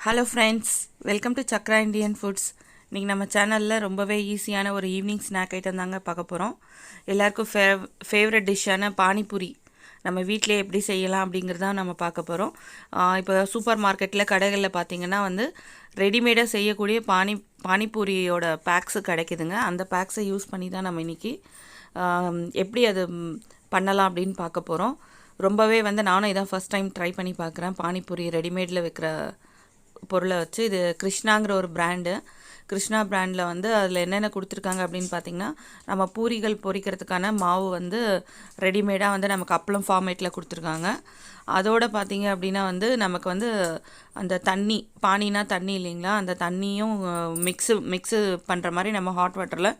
Hello friends welcome to Chakra Indian foods இன்றைக்கி நம்ம சேனலில் ரொம்பவே ஈஸியான ஒரு ஈவினிங் ஸ்நாக் ஐட்டம் தாங்க பார்க்க போகிறோம் எல்லாேருக்கும் ஃபேவ் ஃபேவரட் டிஷ்ஷான பானிபூரி நம்ம வீட்டிலே எப்படி செய்யலாம் அப்படிங்கிறது தான் நம்ம பார்க்க போகிறோம் இப்போ சூப்பர் மார்க்கெட்டில் கடைகளில் பார்த்தீங்கன்னா வந்து ரெடிமேடாக செய்யக்கூடிய பானி பானிபூரியோட பேக்ஸு கிடைக்குதுங்க. அந்த பேக்ஸை யூஸ் பண்ணி தான் நம்ம இன்றைக்கி எப்படி அது பண்ணலாம் அப்படின்னு பார்க்க போகிறோம் ரொம்பவே வந்து நானும் இதான் ஃபஸ்ட் டைம் ட்ரை பண்ணி பார்க்குறேன். பானிபூரி ரெடிமேடில் விற்கிற பொருளை வச்சு இது கிருஷ்ணாங்கிற ஒரு பிராண்டு கிருஷ்ணா பிராண்டில் வந்து அதில் என்னென்ன கொடுத்துருக்காங்க அப்படின்னு பார்த்தீங்கன்னா நம்ம பூரிகள் பொரிக்கிறதுக்கான மாவு வந்து ரெடிமேடாக வந்து நமக்கு அப்பளம் ஃபார்மேட்டில் கொடுத்துருக்காங்க. அதோடு பார்த்தீங்க அப்படின்னா வந்து நமக்கு வந்து அந்த தண்ணி பானினா தண்ணி இல்லைங்களா? அந்த தண்ணியும் மிக்ஸு மிக்ஸு பண்ணுற மாதிரி நம்ம ஹாட் வாட்டரில்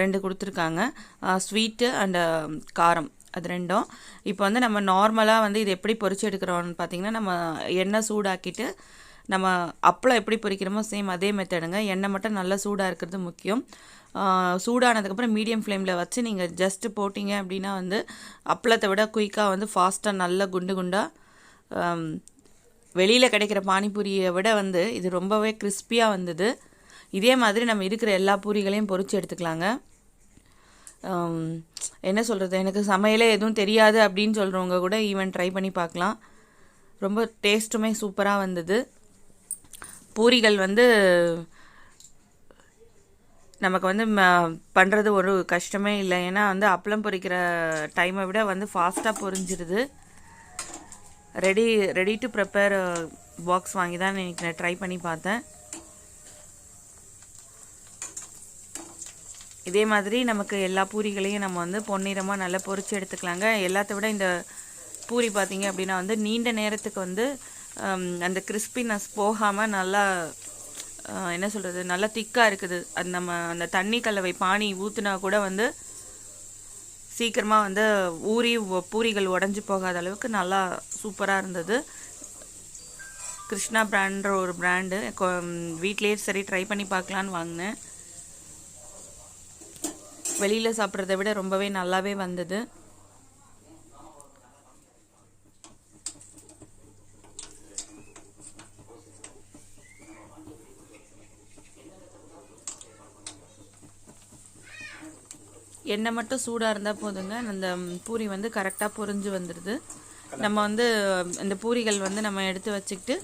ரெண்டு கொடுத்துருக்காங்க. ஸ்வீட்டு அண்டு காரம். அது ரெண்டும். இப்போ வந்து நம்ம நார்மலாக வந்து இது எப்படி பொறிச்சு எடுக்கிறோம்னு பார்த்தீங்கன்னா நம்ம எண்ணெய் சூடாக்கிட்டு நம்ம அப்பளம் எப்படி பொரிக்கிறோமோ சேம் அதே மெத்தடுங்க எண்ணெய் மட்டும் நல்லா சூடாக இருக்கிறது முக்கியம். சூடானதுக்கப்புறம் மீடியம் ஃப்ளேமில் வச்சு நீங்கள் ஜஸ்ட்டு போட்டிங்க அப்படின்னா வந்து அப்பளத்தை விட குயிக்காக வந்து ஃபாஸ்ட்டாக நல்ல குண்டு குண்டாக வெளியில் கிடைக்கிற பானிபூரியை விட வந்து இது ரொம்பவே கிறிஸ்பியாக வந்தது. இதே மாதிரி நம்ம இருக்கிற எல்லா பூரிகளையும் பொறிச்சு எடுத்துக்கலாங்க. என்ன சொல்கிறது எனக்கு சமையலே எதுவும் தெரியாது அப்படின்னு சொல்கிறவங்க கூட ஈவன் ட்ரை பண்ணி பார்க்கலாம். ரொம்ப டேஸ்ட்டுமே சூப்பராக வந்தது. பூரிகள் வந்து நமக்கு வந்து பண்ணுறது ஒரு கஷ்டமே இல்லை. ஏன்னா வந்து அப்பளம் பொரிக்கிற டைமை விட வந்து ஃபாஸ்ட்டாக பொரிஞ்சிருது. Ready ready to prepare box வாங்கி தான் இன்றைக்கி நான் ட்ரை பண்ணி பார்த்தேன். இதே மாதிரி நமக்கு எல்லா பூரிகளையும் நம்ம வந்து பொன்னிறமாக நல்லா பொறிச்சு எடுத்துக்கலாங்க. எல்லாத்த விட இந்த பூரி பார்த்திங்க அப்படின்னா வந்து நீண்ட நேரத்துக்கு வந்து அந்த கிறிஸ்பினஸ் போகாமல் நல்லா என்ன சொல்கிறது நல்லா திக்காக இருக்குது. அது நம்ம அந்த தண்ணி கலவை பானி ஊற்றுனா கூட வந்து சீக்கிரமாக வந்து ஊறி ஒ- பூரிகள் உடஞ்சி போகாத அளவுக்கு நல்லா சூப்பராக இருந்தது. கிருஷ்ணா பிராண்ட்ற ஒரு பிராண்டு வீட்லேயே சரி ட்ரை பண்ணி பார்க்கலான்னு வாங்கினேன். வெளியில் சாப்பிட்றத விட ரொம்பவே நல்லாவே வந்தது. எண்ணெய் மட்டும் சூடாக இருந்தால் போதுங்க. அந்த பூரி வந்து கரெக்டாக பொறிஞ்சு வந்துடுது நம்ம வந்து இந்த பூரிகள் வந்து நம்ம எடுத்து வச்சுக்கிட்டு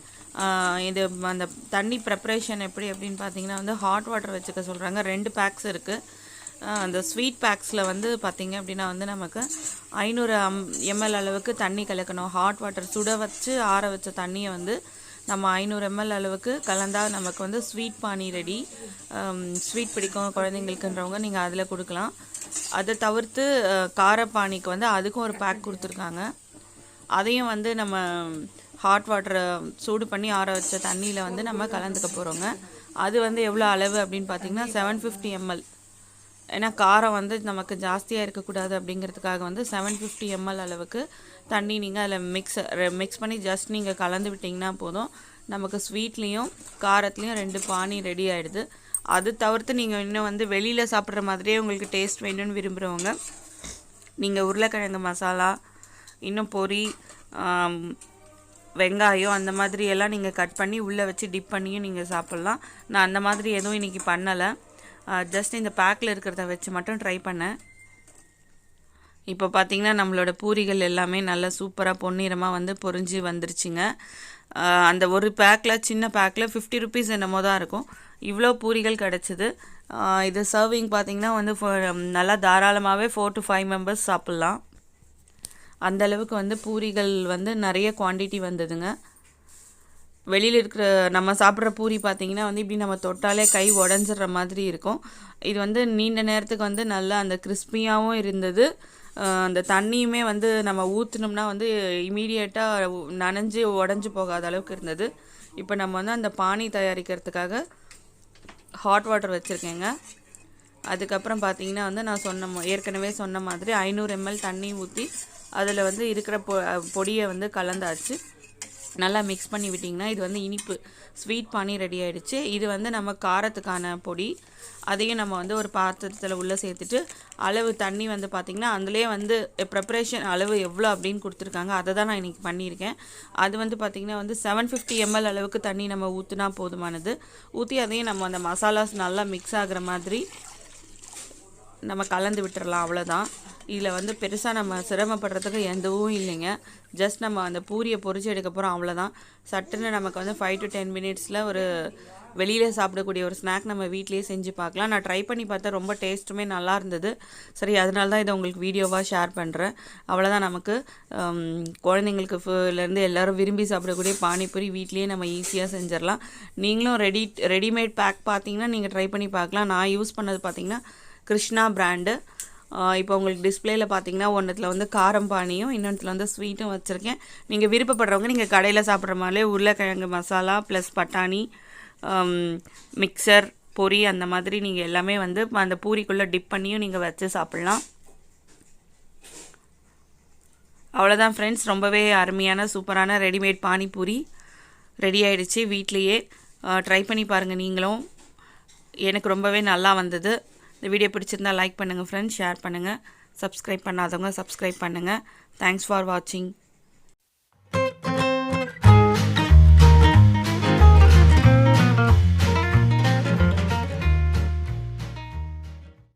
இது அந்த தண்ணி ப்ரெப்ரேஷன் எப்படி அப்படின்னு பார்த்தீங்கன்னா வந்து ஹாட் வாட்டர் வச்சுக்க சொல்கிறாங்க ரெண்டு பேக்ஸ் இருக்குது அந்த ஸ்வீட் பேக்ஸில் வந்து பார்த்திங்க அப்படின்னா வந்து நமக்கு ஐநூறு எம்எல் அளவுக்கு தண்ணி கலக்கணும். ஹாட் வாட்டர் சுட வச்சு ஆற வச்ச தண்ணியை வந்து நம்ம ஐநூறு எம்எல் அளவுக்கு கலந்தால் நமக்கு வந்து ஸ்வீட் பானி ரெடி ஸ்வீட் பிடிக்கும். குழந்தைங்களுக்குன்றவங்க நீங்கள் அதில் கொடுக்கலாம். அதை தவிர்த்து காரப்பானிக்கு வந்து அதுக்கும் ஒரு பேக் கொடுத்துருக்காங்க. அதையும் வந்து நம்ம ஹாட் வாட்டரை சூடு பண்ணி ஆற வச்ச தண்ணியில் வந்து நம்ம கலந்துக்க போகிறோங்க அது வந்து எவ்வளோ அளவு அப்படின்னு பார்த்தீங்கன்னா செவன் ஃபிஃப்டி எம்எல் ஏன்னா காரம் வந்து நமக்கு ஜாஸ்தியாக இருக்கக்கூடாது அப்படிங்கிறதுக்காக வந்து செவன் ஃபிஃப்டி எம்எல் அளவுக்கு தண்ணி நீங்கள் அதில் மிக்ஸ் மிக்ஸ் பண்ணி ஜஸ்ட் நீங்கள் கலந்து விட்டிங்கன்னா போதும். நமக்கு ஸ்வீட்லேயும் காரத்துலேயும் ரெண்டு பானி ரெடி ஆகிடுது அது தவிர்த்து நீங்கள் இன்னும் வந்து வெளியில் சாப்பிட்ற மாதிரியே உங்களுக்கு டேஸ்ட் வேணும்னு விரும்புகிறவங்க நீங்கள் உருளைக்கிழங்கு மசாலா இன்னும் பொரி வெங்காயம் அந்த மாதிரி எல்லாம் நீங்கள் கட் பண்ணி உள்ளே வச்சு டிப் பண்ணியும் நீங்கள் சாப்பிட்லாம். நான் அந்த மாதிரி எதுவும் இன்றைக்கி பண்ணலை. ஜஸ்ட் இந்த பேக்கில் இருக்கிறத வச்சு மட்டும் ட்ரை பண்ணேன். இப்போ பார்த்தீங்கன்னா நம்மளோட பூரிகள் எல்லாமே நல்லா சூப்பராக பொன்னிறமாக வந்து பொரிஞ்சு வந்துருச்சுங்க. அந்த ஒரு பேக்கில் சின்ன பேக்கில் ஃபிஃப்டி ருபீஸ் என்னமோ தான் இருக்கும். இவ்வளோ பூரிகள் கிடச்சிது. இது சர்விங் பார்த்தீங்கன்னா வந்து நல்லா தாராளமாகவே ஃபோர் டு ஃபைவ் மெம்பர்ஸ் சாப்பிட்லாம். அந்த அளவுக்கு வந்து பூரிகள் வந்து நிறைய குவாண்டிட்டி வந்ததுங்க. வெளியில் இருக்கிற நம்ம சாப்பிட்ற பூரி பார்த்திங்கன்னா வந்து இப்படி நம்ம தொட்டாலே கை உடஞ்சிடுற மாதிரி இருக்கும். இது வந்து நீண்ட நேரத்துக்கு வந்து நல்லா அந்த கிறிஸ்பியாகவும் இருந்தது. அந்த தண்ணியுமே வந்து நம்ம ஊற்றுனோம்னா வந்து இமீடியட்டாக நனைஞ்சு உடஞ்சி போகாத அளவுக்கு இருந்தது. இப்போ நம்ம வந்து அந்த பானி தயாரிக்கிறதுக்காக ஹாட் வாட்டர் வச்சுருக்கேங்க. அதுக்கப்புறம் பார்த்தீங்கன்னா வந்து நான் சொன்ன ஏற்கனவே சொன்ன மாதிரி ஐநூறு எம்எல் தண்ணி ஊற்றி அதில் வந்து இருக்கிற பொ பொடியை வந்து கலந்தாச்சு. நல்லா மிக்ஸ் பண்ணி விட்டிங்கன்னா இது வந்து இனிப்பு. ஸ்வீட் பானி ரெடி ஆகிடுச்சு இது வந்து நம்ம காரத்துக்கான பொடி. அதையும் நம்ம வந்து ஒரு பாத்திரத்தில் உள்ளே சேர்த்துட்டு அளவு தண்ணி வந்து பார்த்திங்கன்னா அதுலேயே வந்து ப்ரிப்பரேஷன் அளவு எவ்வளோ அப்படின்னு கொடுத்துருக்காங்க. அதை தான் நான் இன்றைக்கி பண்ணியிருக்கேன். அது வந்து பார்த்திங்கன்னா வந்து செவன் ஃபிஃப்டி எம்எல் அளவுக்கு தண்ணி நம்ம ஊற்றினா போதுமானது. ஊற்றி அதையும் நம்ம அந்த மசாலாஸ் நல்லா மிக்ஸ் ஆகிற மாதிரி நம்ம கலந்து விட்டுறலாம் அவ்வளோதான் இதில் வந்து பெருசாக நம்ம சிரமப்படுறதுக்கு எதுவும் இல்லைங்க. ஜஸ்ட் நம்ம அந்த பூரியை பொறிச்சு எடுக்க போகிறோம் அவ்வளோதான் சட்டுன்னு நமக்கு வந்து ஃபைவ் டு டென் மினிட்ஸில் ஒரு வெளியில் சாப்பிடக்கூடிய ஒரு ஸ்நாக் நம்ம வீட்லேயே செஞ்சு பார்க்கலாம். நான் ட்ரை பண்ணி பார்த்தா ரொம்ப டேஸ்ட்டுமே நல்லா இருந்தது. சரி அதனால தான் இதை உங்களுக்கு வீடியோவாக ஷேர் பண்ணுறேன் அவ்வளோதான் நமக்கு. குழந்தைங்களுக்கு ஃபுலேருந்து எல்லோரும் விரும்பி சாப்பிடக்கூடிய பானிபூரி வீட்லேயே நம்ம ஈஸியாக செஞ்சிடலாம். நீங்களும் ரெடி ரெடிமேட் பேக் பார்த்தீங்கன்னா நீங்கள் ட்ரை பண்ணி பார்க்கலாம். நான் யூஸ் பண்ணது பார்த்தீங்கன்னா கிருஷ்ணா பிராண்டு இப்போ உங்களுக்கு டிஸ்பிளேயில் பார்த்தீங்கன்னா ஒன்றத்தில் வந்து காரம் பானியும் இன்னொன்றுல வந்து ஸ்வீட்டும் வச்சுருக்கேன். நீங்கள் விருப்பப்படுறவங்க நீங்கள் கடையில் சாப்பிட்ற மாதிரி உருளைக்கிழங்கு மசாலா ப்ளஸ் பட்டாணி மிக்சர் பொரி அந்த மாதிரி நீங்கள் எல்லாமே வந்து அந்த பூரிக்குள்ளே டிப் பண்ணியும் நீங்கள் வச்சு சாப்பிட்லாம். அவ்வளோதான் ஃப்ரெண்ட்ஸ் ரொம்பவே அருமையான சூப்பரான ரெடிமேட் பானிபூரி ரெடி ஆகிடுச்சி வீட்லேயே. ட்ரை பண்ணி பாருங்கள் நீங்களும். எனக்கு ரொம்பவே நல்லா வந்தது. இந்த வீடியோ பிடிச்சிருந்தா லைக் பண்ணுங்கள் ஃப்ரெண்ட்ஸ் ஷேர் பண்ணுங்கள் சப்ஸ்கிரைப் பண்ணாதவங்க சப்ஸ்கிரைப் பண்ணுங்கள் தேங்க்ஸ் ஃபார் வாட்சிங்